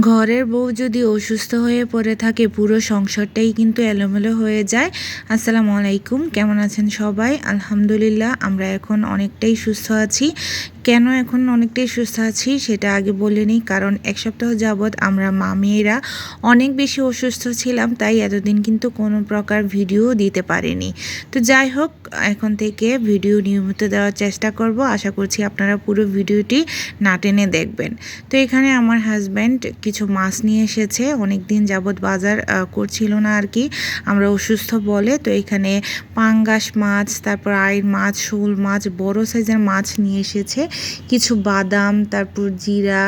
ঘরের বউ যদি অসুস্থ হয়ে পড়ে থাকে, পুরো সংসারটাই কিন্তু এলোমেলো হয়ে যায়। আসসালামু আলাইকুম, কেমন আছেন সবাই? আলহামদুলিল্লাহ, আমরা এখন অনেকটাই সুস্থ আছি। কেন এখন অনেকটাই সুস্থ আছি সেটা আগে বলে নিই, কারণ এক সপ্তাহ যাবৎ আমরা মা মেয়েরা অনেক বেশি অসুস্থ ছিলাম, তাই এতদিন কিন্তু কোনো প্রকার ভিডিও দিতে পারিনি। তো যাই হোক, এখন থেকে ভিডিও নিয়মিত দেওয়ার চেষ্টা করব। আশা করছি আপনারা পুরো ভিডিওটি না টেনে দেখবেন। তো এখানে আমার হাজব্যান্ড কিছু মাছ নিয়ে এসেছে। অনেক দিন যাবৎ বাজার করছিল না আর কি। আমরা অসুস্থ বলে, তো এখানে পাঙ্গাস মাছ, তারপর আইর মাছ, শোল মাছ, বড় সাইজের মাছ নিয়ে এসেছে। কিছু বাদাম, তারপর জিরা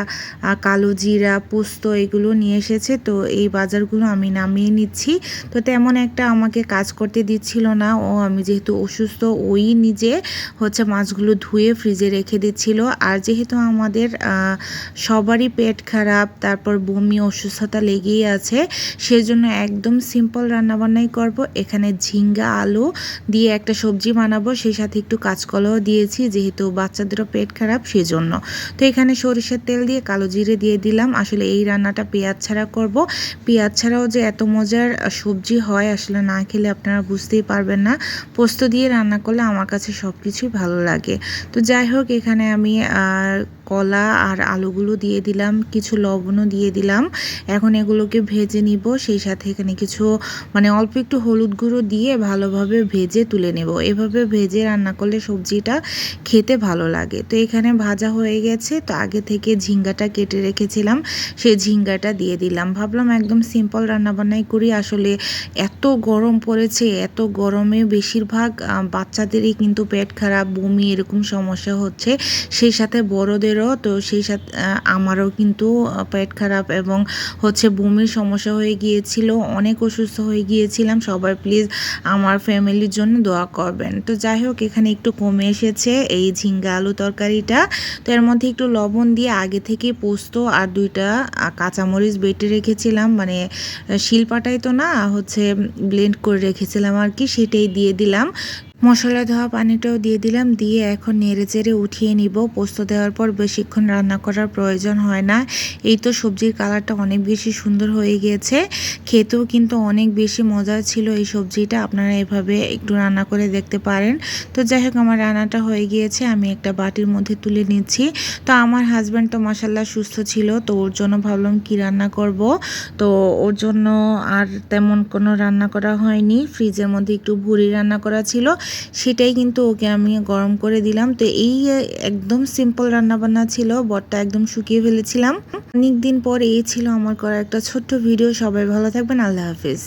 কালো জিরা, পোস্ত এগুলো নিয়ে এসেছে। তো এই বাজারগুলো আমি নামিয়ে নিচ্ছি। তো তেমন একটা আমাকে কাজ করতে দিচ্ছিল না। ও, আমি যেহেতু অসুস্থ, ওই নিজে হচ্ছে মাছগুলো ধুয়ে ফ্রিজে রেখে দিচ্ছিল। আর যেহেতু আমাদের সবারই পেট খারাপ, তারপর বমি, অসুস্থতা লেগেই আছে, সেজন্য একদম সিম্পল রান্নাবান্নাই করব। এখানে ঝিঙ্গা, আলু দিয়ে একটা সবজি বানাবো। সেই সাথে একটু কাঁচকলাও দিয়েছি, যেহেতু বাচ্চাদেরও পেট খারাপ সেজন্য। তো এখানে সরিষার তেল দিয়ে কালো জিরে দিয়ে দিলাম। আসলে এই রান্নাটা পেঁয়াজ ছাড়া করব। পেঁয়াজ ছাড়াও যে এত মজার সবজি হয় আসলে না খেলে আপনারা বুঝতেই পারবেন না। পোস্ত দিয়ে রান্না করলে আমার কাছে সব কিছুই ভালো লাগে। তো যাই হোক, এখানে আমি কলা আর আলুগুলো দিয়ে দিলাম, কিছু লবণও দিয়ে দিলাম। এখন এগুলোকে ভেজে নিব। সেই সাথে এখানে কিছু মানে অল্প একটু হলুদ গুঁড়ো দিয়ে ভালোভাবে ভেজে তুলে নেব। এভাবে ভেজে রান্না করলে সবজিটা খেতে ভালো লাগে। তো এখানে ভাজা হয়ে গেছে। তো আগে থেকে ঝিঙ্গাটা কেটে রেখেছিলাম। সেই ঝিঙ্গাটা দিয়ে দিলাম। ভাবলাম একদম সিম্পল রান্নাবান্নাই করি। আসলে এত গরম পড়েছে, এত গরমে বেশিরভাগ বাচ্চাদেরই কিন্তু পেট খারাপ, বমি এরকম সমস্যা হচ্ছে। সেই সাথে বড়দেরও, তো সেই সাথে আমারও কিন্তু পেট খারাপ এবং হচ্ছে বমির সমস্যা হয়ে গিয়েছিল। অনেক অসুস্থ হয়ে গিয়েছিলাম। সবাই প্লিজ আমার ফ্যামিলির জন্য দোয়া করবেন। তো যাই হোক, এখানে একটু কমে এসেছে। এই ঝিঙ্গা আলু তরকারিটা। তো এর মধ্যে একটু লবণ দিয়ে আগে থেকে পোস্ত আর দুইটা কাঁচামরিচ বেটে রেখেছিলাম। মানে শিল্পাটাই তো না, হচ্ছে ব্লেন্ড করে রেখেছিলাম আর কি, সেটাই দিয়ে দিলাম। মশলা ধোয়া পানিটাও দিয়ে দিলাম, দিয়ে এখন নেড়ে চেড়ে উঠিয়ে নিব। পোস্ত দেওয়ার পর বেশিক্ষণ রান্না করার প্রয়োজন হয় না। এই তো সবজির কালারটা অনেক বেশি সুন্দর হয়ে গিয়েছে। খেতেও কিন্তু অনেক বেশি মজার ছিল এই সবজিটা। আপনারা এভাবে একটু রান্না করে দেখতে পারেন। তো যাই হোক, আমার রান্নাটা হয়ে গিয়েছে। আমি একটা বাটির মধ্যে তুলে নিচ্ছি। তো আমার হাজব্যান্ড তো মাসাল্লাহ সুস্থ ছিল, তো ওর জন্য ভাবলাম কি রান্না করব? তো ওর জন্য আর তেমন কোনো রান্না করা হয়নি। ফ্রিজের মধ্যে একটু ভুড়ি রান্না করা ছিল। সেটাই কিন্তু ওকে আমি গরম করে দিলাম। তো এই একদম সিম্পল রান্নাবান্না ছিল বটটা একদম শুকিয়ে ফেলেছিলাম। অনেক দিন পর এই ছিল আমার করা একটা ছোট্ট ভিডিও সবাই ভালো থাকবেন। আল্লাহ হাফিজ।